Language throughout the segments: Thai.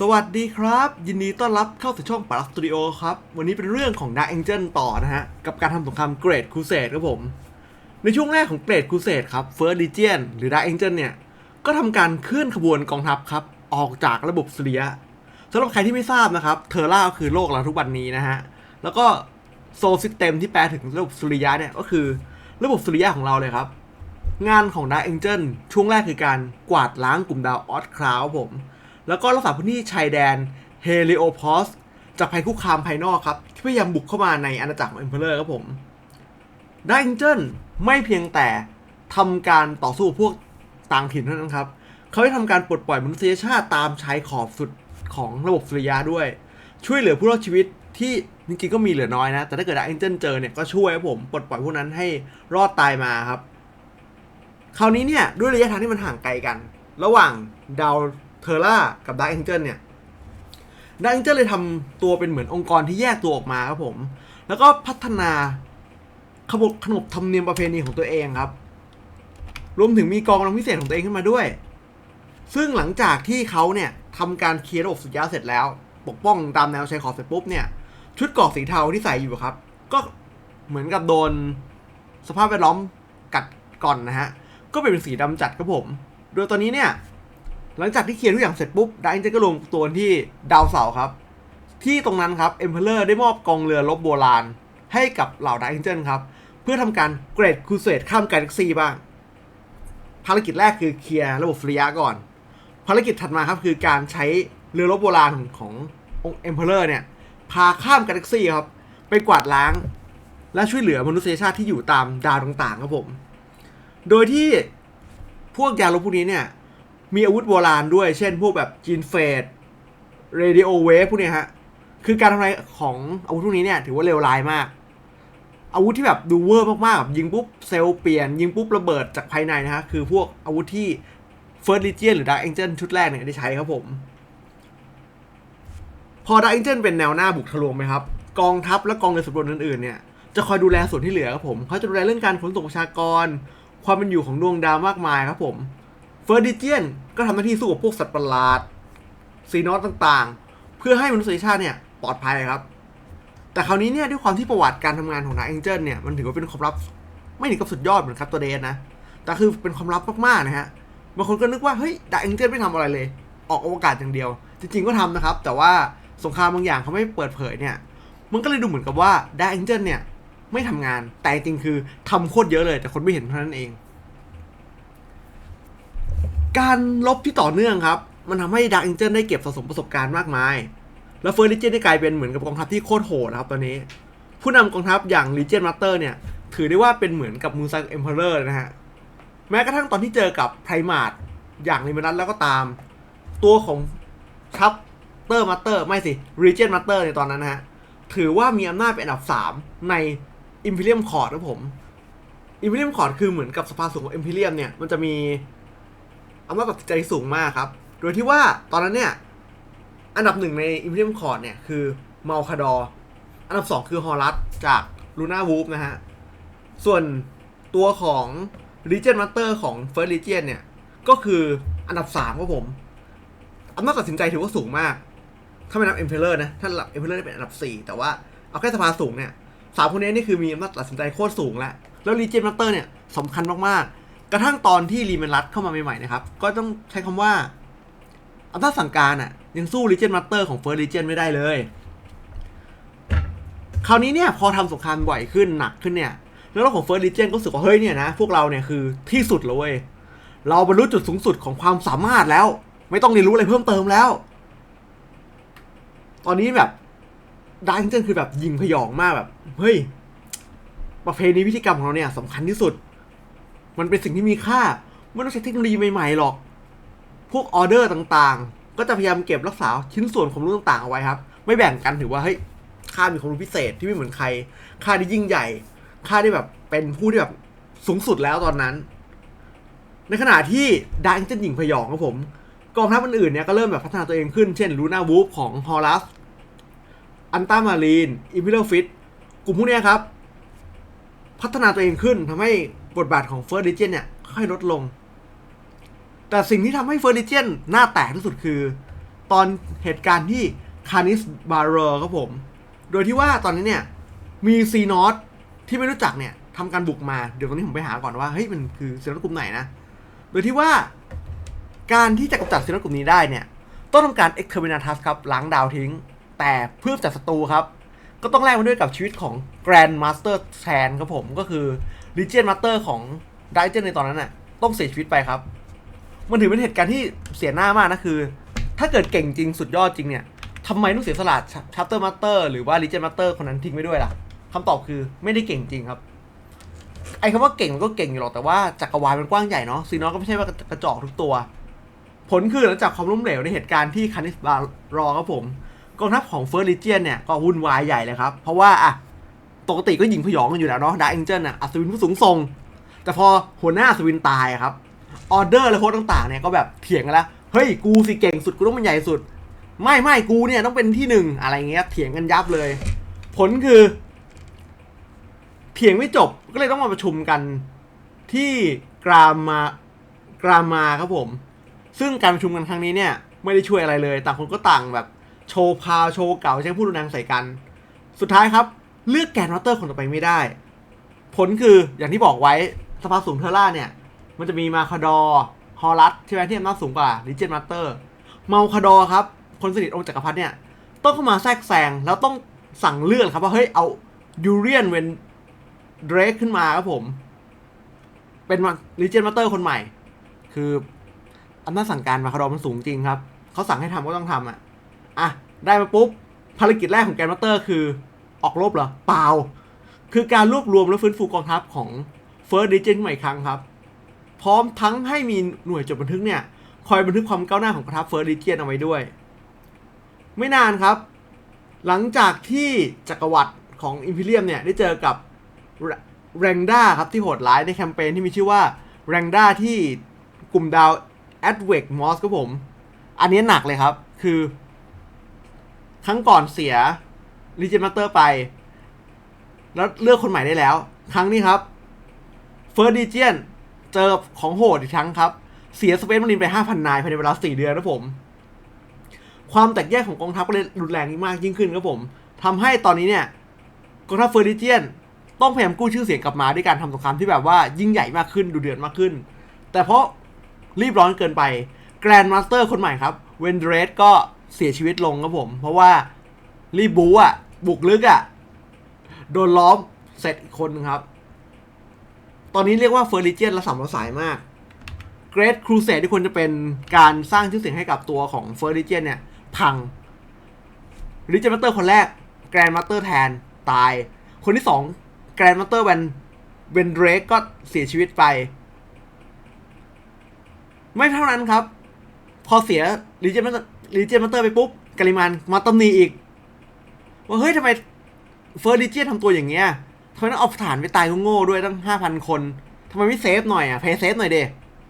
สวัสดีครับ ยินดีต้อนรับเข้าสู่ช่องปาร์สตูดิโอครับ วันนี้เป็นเรื่องของ Dark Angel ต่อนะฮะ กับการทำสงคราม Great Crusade ครับผม ในช่วงแรกของ Great Crusade ครับ First Legion หรือ Dark Angel เนี่ย ก็ทำการเคลื่อนขบวนกองทัพครับ ออกจากระบบสุริยะสำหรับใครที่ไม่ทราบนะครับ เทอร่าก็คือโลกเราทุกวันนี้นะฮะ แล้วก็โซลซิสเต็มที่แปลถึงระบบสุริยะเนี่ยก็คือระบบสุริยะของเราเลยครับ งานของ Dark Angel ช่วงแรกคือการกวาดล้างกลุ่มดาวออสคราวผม แล้วก็รักษาพื้นที่ชายแดนเฮลิโอพอสจากภัยคุกคามภายนอกครับ ที่พยายามบุกเข้ามาในอาณาจักรของ Emperor ครับผม Dark Angel ไม่เพียงแต่ทำการต่อสู้พวกต่างถิ่นเท่านั้นครับ เขาได้ทำการปลดปล่อยมนุษยชาติตามชายขอบสุดของระบบสุริยะด้วย ช่วยเหลือผู้รอดชีวิตที่จริงๆก็มีเหลือน้อยนะ แต่ถ้าเกิด Dark Angel เจอเนี่ยก็ช่วยครับผมปลดปล่อยพวกนั้นให้รอดตายมาครับ คราวนี้เนี่ยด้วยระยะทางที่มันห่างไกลกัน ระหว่างดาว เทอร่ากับดาร์ a แองเจิลเนี่ยดาร์ a แองเจิลเลยทำตัวเป็นเหมือนองค์กรที่แยกตัวออกมาครับผม แล้วก็พัฒนาขบขนบธรรมเนียมประเพณีของตัวเองครับ รวมถึงมีกองกำลังพิเศษของตัวเองขึ้นมาด้วย ซึ่งหลังจากที่เขาเนี่ยทำการเคลียร์ระบบสุดยอดเสร็จแล้ว ปกป้องตามแนวชายขอบเสร็จปุ๊บเนี่ย ชุดเกราะสีเทาที่ใส่อยู่ครับ ก็เหมือนกับโดนสภาพแวดล้อมกัดก่อนนะฮะ ก็เป็นสีดำจัดครับผม โดยตอนนี้เนี่ย หลังจากที่เคลียร์ทุกอย่างเสร็จปุ๊บดาร์ a เจก็ลงตัวที่ดาวเสาร์ครับ ที่ตรงนั้นครับเอ็มเพลเลอร์ได้มอบกองเรือรบโบราณ ให้กับเหล่าดาร์ a เจนครับ เพื่อทำการเกรดคูเซตข้ามกาแล็กซีบ้าง ภารกิจแรกคือเคลียร์ระบบสุริยะก่อน ภารกิจถัดมาครับคือการใช้เรือรบโบราณขององค์เอ็มเพลเลอร์เนี่ยพาข้ามกาแล็กซีครับไปกวาดล้าง และช่วยเหลือมนุษยชาติที่อยู่ตามดาวต่างๆครับผม โดยที่พวกยาลบพวกนี้เนี่ย มีอาวุธโบราณด้วย เช่น พวกแบบจีนเฟดเรดิโอเวฟพวกเนี้ยฮะ คือการทำลายของอาวุธพวกนี้เนี่ยถือว่าเลวร้ายมาก อาวุธที่แบบดูเวอร์มากๆ ยิงปุ๊บเซลล์เปลี่ยน ยิงปุ๊บระเบิดจากภายในนะฮะ คือพวกอาวุธที่ First Legion หรือ Dark Angel ชุดแรกเนี่ยได้ใช้ครับผม พอ Dark Angel เป็นแนวหน้าบุกทะลวงไหมครับ กองทัพและกองเรือสำรวจอื่นๆเนี่ยจะคอยดูแลส่วนที่เหลือครับผมเขาจะดูแลเรื่องการขนส่งประชากร ความเป็นอยู่ของดวงดาวมากมายครับผม เฟอร์ดิเจียนก็ทำหน้าที่สู้กับพวกสัตว์ประหลาด ซีนอสต่างๆ เพื่อให้มนุษยชาติเนี่ยปลอดภัยครับ แต่คราวนี้เนี่ยด้วยความที่ประวัติการทำงานของนายแองเจิลเนี่ยมันถือว่าเป็นความลับไม่ถึงกับสุดยอดเหมือนครับตัวเดนนะ แต่คือเป็นความลับมากๆนะฮะบางคนก็นึกว่าเฮ้ยดาแองเจิลไม่ทำอะไรเลย ออกอวกาศอย่างเดียว จริงๆก็ทำนะครับ แต่ว่าสงครามบางอย่างเขาไม่เปิดเผยเนี่ยมันก็เลยดูเหมือนกับว่าดาแองเจิลเนี่ยไม่ทำงานแต่จริงๆคือทำโคตรเยอะเลย แต่คนไม่เห็นเท่านั้นเอง การลบที่ต่อเนื่องครับ มันทำให้ดาร์ a แองเจิลได้เก็บสะสมประสบการณ์มากมาย แล้วเฟอร์ลิเจนได้กลายเป็นเหมือนกับกองทัพที่โคตรโหดครับตอนนี้ ผู้นำกองทัพอย่างลีเจนมาสเตอร์เนี่ย ถือได้ว่าเป็นเหมือนกับมูซังเอ็มเพอเรอร์นะฮะ แม้กระทั่งตอนที่เจอกับไพรมาดอย่างลิมานัสแล้วก็ตาม ตัวของทัพเตอร์มาสเตอร์ไม่สิรีเจนมาสเตอร์ในตอนนั้นนะฮะ ถือว่ามีอำนาจเป็นอันดับ 3 ในอิมพีเรียมคอร์ดครับผมอิมพีเรียมคอร์ดคือเหมือนกับสภาสูงของอิมพีเรียมเนี่ยมันจะมี อำนาจตัดสินใจสูงมากครับ โดยที่ว่าตอนนั้นเนี่ย อันดับหนึ่งในอิมพีเรียมคอร์ดเนี่ยคือเมาคาดออันดับสองคือฮอรัสจากลูน่าวูฟนะฮะ ส่วนตัวของ Legion Master ของ First Legion เนี่ย ก็คืออันดับสามครับผมอำนาจตัดสินใจถือว่าสูงมาก ถ้าไม่นับ Emperor นะ ถ้านับ Emperor ได้เป็นอันดับสี่แต่ว่าเอาแค่สภาสูงเนี่ยสามคนนี้นี่คือมีอำนาจตัดสินใจโคตรสูงแล้ว แล้ว Legion Master เนี่ยสำคัญมากๆ กระทั่งตอนที่รีเมนรัตเข้ามาใหม่ๆนะครับ ก็ต้องใช้คำว่าอำนาจสั่งการอะยังสู้ Legion Master ของ First Legion ไม่ได้เลย คราวนี้เนี่ยพอทำสงครามบ่อยขึ้นหนักขึ้นเนี่ย แล้วเราของ First Legion ก็รู้สึกว่าเฮ้ยเนี่ยนะพวกเราเนี่ยคือที่สุดแล้วเว้ยเราบรรลุจุดสูงสุดของความสามารถแล้ว ไม่ต้องเรียนรู้อะไรเพิ่มเติมแล้ว ตอนนี้แบบดาร์ a เจนคือแบบยิงพยองมากแบบ เฮ้ยประเพณีพิธีกรรมของเราเนี่ยสำคัญที่สุด มันเป็นสิ่งที่มีค่าไม่ต้องใช้เทคโนโลยีใหม่ๆหรอก พวกออเดอร์ต่างๆ ก็จะพยายามเก็บรักษาชิ้นส่วนความรู้ต่างๆเอาไว้ครับ ไม่แบ่งกันถือว่าเฮ้ยข้ามีความรู้พิเศษที่ไม่เหมือนใครข้าที่ยิ่งใหญ่ข้าที่แบบเป็นผู้ที่แบบสูงสุดแล้วตอนนั้น ในขณะที่ดาร์ a เจนยิงพยองครับผมกองทัพอื่นๆเนี่ยก็เริ่มแบบพัฒนาตัวเองขึ้น เช่นลูน่าวูฟของฮอลัส อันต้ามารีน อิมพีเรียลฟิต กลุ่มพวกนี้ครับ พัฒนาตัวเองขึ้นทำให้ บทบาทของเฟิร์สดิเจนเนี่ย ค่อยลดลง แต่สิ่งที่ทำให้เฟิร์สดิเจนหน้าแตกที่สุดคือ ตอนเหตุการณ์ที่คานิสบาร์เรอร์ครับผม โดยที่ว่าตอนนี้เนี่ย มีซีนอตที่ไม่รู้จักเนี่ยทำการบุกมา เดี๋ยวตอนนี้ผมไปหาก่อนว่า เฮ้ย มันคือซีนอตกลุ่มไหนนะ โดยที่ว่าการที่จะกำจัดซีนอตกลุ่มนี้ได้เนี่ย ต้องทำการ exterminatus ครับล้างดาวทิ้ง แต่เพื่อจัดศัตรูครับ ก็ต้องแลกมาด้วยกับชีวิตของ Grand Master แทนครับผมก็คือ Legion Master ของ d i g e n ในตอนนั้นน่ะต้องเสียชีวิตไปครับ มันถือเป็นเหตุการณ์ที่เสียหน้ามากนะคือ ถ้าเกิดเก่งจริงสุดยอดจริงเนี่ยทำไมต้องเสียสละชัปเตอร์มาสเตอร์หรือว่า Legion Master คนนั้นทิ้งไปด้วยล่ะคำตอบคือไม่ได้เก่งจริงครับ ไอ้คำว่าเก่งมันก็เก่งอยู่หรอกแต่ว่าจักรวาลมันกว้างใหญ่เนาะซีนอก็ไม่ใช่ว่ากระจอกทุกตัว ผลคือหลังจากความล้มเหลวในเหตุการณ์ที่คานิสบารอครับผมกองทัพของเฟิร์สลิเจียนเนี่ยก็วุ่นวายใหญ่เลยครับ เพราะว่าอะ ปกติก็ยิงพยองกันอยู่แล้วเนาะดาเอ็นเจิลอะอัศวินผู้สูงทรงแต่พอหัวหน้าอัศวินตายครับออเดอร์และโค้ดต่างๆเนี่ยก็แบบเถียงกันแล้วเฮ้ยกูสิเก่งสุดกูต้องเป็นใหญ่สุด ไม่ไม่กูเนี่ยต้องเป็นที่หนึ่งอะไรเงี้ยเถียงกันยับเลย ผลคือ เถียงไม่จบก็เลยต้องมาประชุมกันที่กรามากรามาครับผม ซึ่งการประชุมกันครั้งนี้เนี่ย ไม่ได้ช่วยอะไรเลย ต่างคนก็ต่างแบบ โชว์พาโชว์เก่าใช้พูดรุนแรงใส่กัน สุดท้ายครับ เลือกแกนวัตเตอร์คนต่อไปไม่ได้ ผลคืออย่างที่บอกไว้สภาสูงเทอร่าเนี่ย มันจะมีมาคาดอฮอลัสใช่ไหมที่อำนาจสูงกว่าลิเจนมาสเตอร์ เมาคาดอครับ คนสนิทองค์จักรพรรดิเนี่ย ต้องเข้ามาแทรกแซงแล้วต้องสั่งเลือกครับว่าเฮ้ยเอายูเรียนเวนเดรกขึ้นมาครับผม เป็นลิเจนมาสเตอร์คนใหม่ คืออำนาจสั่งการมาคาดอมันสูงจริงครับเขาสั่งให้ทำก็ต้องทำอะอะได้มาปุ๊บภารกิจแรกของแกนมาสเตอร์คือ ออกรบเหรอ เปล่า คือการรวบรวมและฟื้นฟูกองทัพของ First Legion ใหม่ครั้งครับ พร้อมทั้งให้มีหน่วยจดบันทึกเนี่ย คอยบันทึกความก้าวหน้าของกองทัพ First Legion เอาไว้ด้วย ไม่นานครับ หลังจากที่จักรวรรดิของ Imperium เนี่ย ได้เจอกับแรงด้าครับที่โหดร้ายในแคมเปญที่มีชื่อว่าแรงด้าที่กลุ่มดาว a d w e c Moss ครับผม อันนี้หนักเลยครับ คือ ครั้งก่อนเสีย r e g e n Master ไป แล้วเลือกคนใหม่ได้แล้ว ครั้งนี้ครับ First Legion เจอของโหดอีกครั้งครับ เสียสเปซมารินไป 5,000 นายภายในเวลา 4 เดือนนะผม ความแตกแยกของกองทัพก็เลยรุนแรงมากยิ่งขึ้นครับผมทำให้ตอนนี้เนี่ยกองทัพเฟอร์ดิเจียนต้องพยายามกู้ชื่อเสียงกลับมาด้วยการทำสงครามที่แบบว่ายิ่งใหญ่มากขึ้นดูเดือดมากขึ้น แต่เพราะรีบร้อนเกินไปแกรนด์มาสเตอร์คนใหม่ครับเวนเดรสก็เสียชีวิตลงครับผม เพราะว่า รีบบูอะ บุกลึกอะ โดนล้อมเสร็จอีกคนนึงครับ ตอนนี้เรียกว่าเฟอร์ลิเจียนละสามรสายมากเกร t ครูเสดที่ควรจะเป็นการสร้างชื่อเสียงให้กับตัวของเฟอร์ลิเจียนเนี่ย พังริเจนมาเตอร์คนแรกแกรนด์มาสเตอร์แทนตาย คนที่สองแกรนด์มาสเตอร์เวนเวนเดรกก็เสียชีวิตไป ไม่เท่านั้นครับ พอเสียลีเจนมาลีเจนมาเตอร์ไปปุ๊บกาลิมันมาตำหนีอีก ว่าเฮ้ยทำไมเฟอร์ดิเจียนทำตัวอย่างเงี้ยทำไมต้องเอาฐานไปตายโง่ๆด้วยตั้งห้าพันคนทำไมไม่เซฟหน่อยอะเพย์เซฟหน่อยเด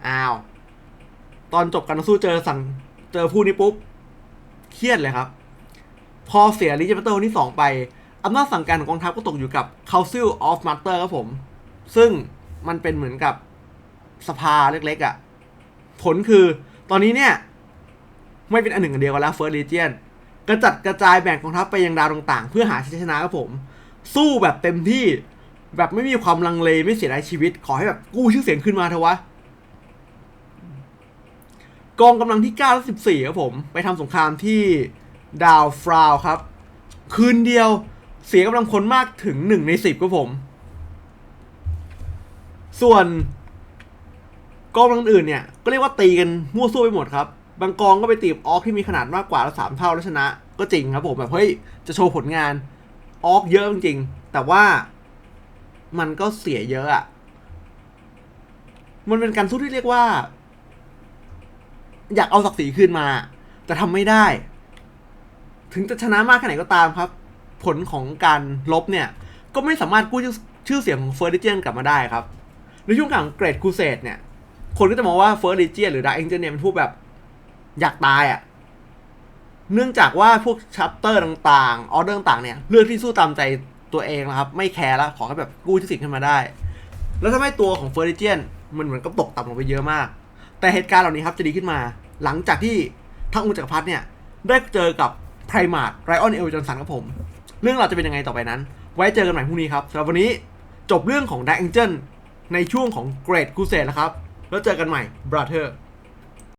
อ้าว ตอนจบการต่อสู้เจอสั่งเจอผู้นี้ปุ๊บ เครียดเลยครับ พอเสียลีเจนมเตอร์คนที่สองไปอำนาจสั่งการของกองทัพก็ตกอยู่กับ Council of Master ครับผม ซึ่งมันเป็นเหมือนกับสภาเล็กๆอะ่ะ ผลคือตอนนี้เนี่ย ไม่เป็นอันหนึ่งอันเดียวกันแล้ว First Legion กระจัดกระจายแบ่งกองทัพไปยังดาวต่างๆ เพื่อหาชัยชนะครับผม สู้แบบเต็มที่แบบไม่มีความลังเลไม่เสียดายชีวิต ขอให้แบบกู้ชื่อเสียงขึ้นมาเถอะวะกองกำลังที่9และ14ครับผม ไปทำสงครามที่ดาวฟราวครับ คืนเดียวเสียกำลังพลมากถึง 1 ใน 10ครับผม ส่วนกองกำลังอื่นเนี่ย ก็เรียกว่าตีกันมั่วซั่วไปหมดครับ บางกองก็ไปตีบออกที่มีขนาดมากกว่าแล้วสามเท่าแล้วชนะ ก็จริงครับผมแบบเฮ้ยจะโชว์ผลงานออกเยอะจริงแต่ว่ามันก็เสียเยอะอะมันเป็นการสู้ที่เรียกว่า อยากเอาศักดิ์ศรีขึ้นมา แต่ทำไม่ได้ ถึงจะชนะมากแค่ไหนก็ตามครับ ผลของการลบเนี่ย ก็ไม่สามารถกู้ชื่อชื่อเสียงของเฟอร์ดิเจียนกลับมาได้ครับ ในช่วงกลางเกรดคูเซตเนี่ย คนก็จะมองว่าเฟอร์ดิเจียนหรือดาร์เอ็นเจเนียเป็นพวกแบบ อยากตายอะ่ะ เนื่องจากว่าพวกชัปเตอร์ต่างๆ ออเดอร์ต่างๆเนี่ย เลือกที่สู้ตามใจตัวเองนะครับ ไม่แคร์แล้ว ขอแค่แบบกู้ชื่อเสียงขึ้นมาได้ แล้วทำให้ตัวของเฟอร์ดิเจียนมันเหมือนกับตกต่ำลงไปเยอะมาก แต่เหตุการณ์เหล่านี้ครับจะดีขึ้นมา หลังจากที่ทั้งองค์จักรพรรดิเนี่ย ได้เจอกับไพรมาร์ไรออนเอลจอนสันครับผม เรื่องเราวจะเป็นยังไงต่อไปนั้น ไว้เจอกันใหม่พรุ่งนี้ครับสำหรับวันนี้จบเรื่องของ Dark Angel ในช่วงของ Great Crusade แล้วครับ แล้วเจอกันใหม่ Brother